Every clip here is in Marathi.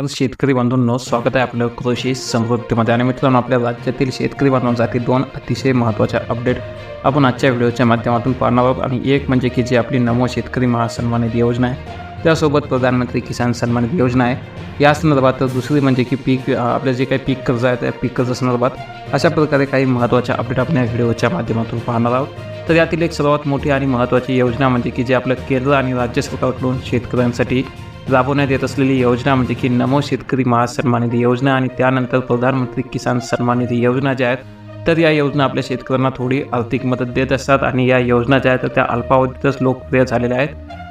तर शेतकरी बांधूंनो स्वागत आहे आपलं कृषी समृद्धीमध्ये आणि मित्रांनो आपल्या राज्यातील शेतकरी बांधवांसाठी दोन अतिशय महत्त्वाच्या अपडेट आपण आजच्या व्हिडिओच्या माध्यमातून पाहणार आहोत. आणि एक म्हणजे की जी आपली नमो शेतकरी महासन्मान निधी योजना आहे त्यासोबत प्रधानमंत्री किसान सन्मान निधी योजना आहे. या संदर्भात दुसरी म्हणजे की पीक आपलं जे काही पीक कर्ज आहे त्या पीक कर्ज संदर्भात अशा प्रकारे काही महत्त्वाच्या अपडेट आपण या व्हिडिओच्या माध्यमातून पाहणार आहोत. तर यातील एक सर्वात मोठी आणि महत्त्वाची योजना म्हणजे की जे आपलं केंद्र आणि राज्य सरकारकडून शेतकऱ्यांसाठी राबवण्यात येत असलेली योजना म्हणजे की नमो शेतकरी महासन्मान निधी योजना आणि त्यानंतर प्रधानमंत्री किसान सन्मान निधी योजना ज्या आहेत तर या योजना आपल्या शेतकऱ्यांना थोडी आर्थिक मदत देत असतात आणि या योजना ज्या आहेत तर त्या अल्पावधीतच लोकप्रिय झालेल्या आहेत.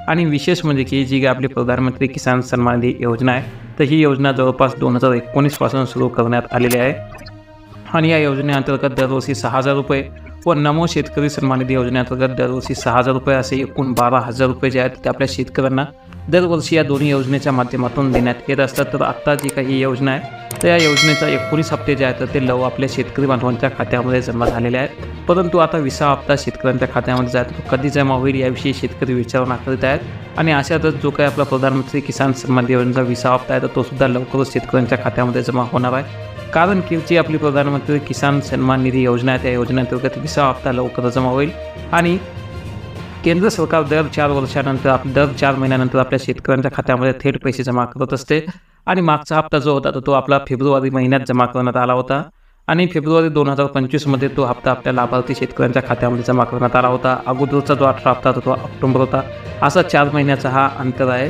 आणि विशेष म्हणजे की जी काही आपली प्रधानमंत्री किसान सन्मान निधी योजना आहे तर ही योजना जवळपास दोन हजार एकोणीसपासून सुरू करण्यात आलेली आहे. आणि या योजनेअंतर्गत दरवर्षी सहा हजार रुपये व नमो शेतकरी सन्मान निधी योजनेअंतर्गत दरवर्षी सहा हजार रुपये असे एकूण बारा हजार रुपये जे आहेत ते आपल्या शेतकऱ्यांना दरवर्षी या दोन्ही योजनेच्या माध्यमातून देण्यात येत असतात. तर आत्ता जी काही योजना आहे तर या योजनेचा एकोणीस हप्ते जे आहेत तर ते लव आपल्या शेतकरी बांधवांच्या खात्यामध्ये जमा झालेले आहेत. परंतु आता विसा हप्ता शेतकऱ्यांच्या खात्यामध्ये जातो तो कधी जमा होईल याविषयी शेतकरी विचारणा करीत आहेत. आणि अशातच जो काही आपला प्रधानमंत्री किसान सन्मान योजनेचा विसा हप्ता आहे तर तो सुद्धा लवकरच शेतकऱ्यांच्या खात्यामध्ये जमा होणार आहे. कारण की जी आपली प्रधानमंत्री किसान सन्मान निधी योजना आहे त्या योजनेअंतर्गत विसा हप्ता लवकर जमा होईल. आणि केंद्र सरकार दर चार वर्षानंतर आप दर चार महिन्यानंतर आपल्या शेतकऱ्यांच्या खात्यामध्ये थेट पैसे जमा करत असते आणि मागचा हप्ता जो होता तो आपला फेब्रुवारी महिन्यात जमा करण्यात आला होता. आणि फेब्रुवारी दोन हजार पंचवीसमध्ये तो हप्ता आपल्या लाभार्थी शेतकऱ्यांच्या खात्यामध्ये जमा करण्यात आला होता. अगोदरचा जो अठरा हप्ता होता तो ऑक्टोबर होता. असा चार महिन्याचा हा अंतर आहे.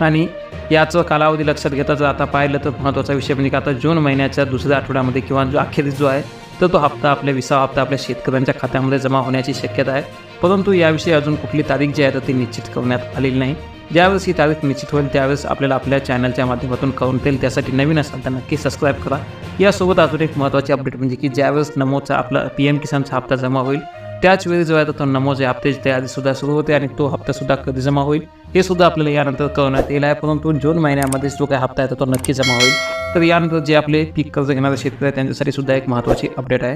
आणि याचं कालावधी लक्षात घेता जर आता पाहिलं तर महत्त्वाचा विषय म्हणजे आता जून महिन्याच्या दुसऱ्या आठवड्यामध्ये किंवा जो अखेरीस जो आहे तर तो हप्ता आपल्या विसा हप्ता आपल्या शेतकऱ्यांच्या खात्यामध्ये जमा होण्याची शक्यता आहे. परंतु याविषयी अजून कुठली तारीख जी आहे तर ती निश्चित करण्यात आलेली नाही. ज्यावेळेस ही तारीख निश्चित होईल त्यावेळेस आपल्याला आपल्या चॅनलच्या माध्यमातून कळून देईल त्यासाठी नवीन असाल तर नक्की सबस्क्राईब करा. यासोबत अजून एक महत्त्वाची अपडेट म्हणजे की ज्यावेळेस नमोचा आपला पी एम किसानचा हप्ता जमा होईल त्याच वेळी जो आहे तो नमोज हप्ते तयारी सुद्धा सुरू होते आणि तो हप्तासुद्धा कधी जमा होईल हे सुद्धा आपल्याला यानंतर कळवण्यात येईल आहे. परंतु जून महिन्यामध्ये जो काही हप्ता आहे तो नक्की जमा होईल. तर यानंतर जे आपले पीक कर्ज घेणारे शेतकरी आहेत त्यांच्यासाठी सुद्धा एक महत्त्वाची अपडेट आहे.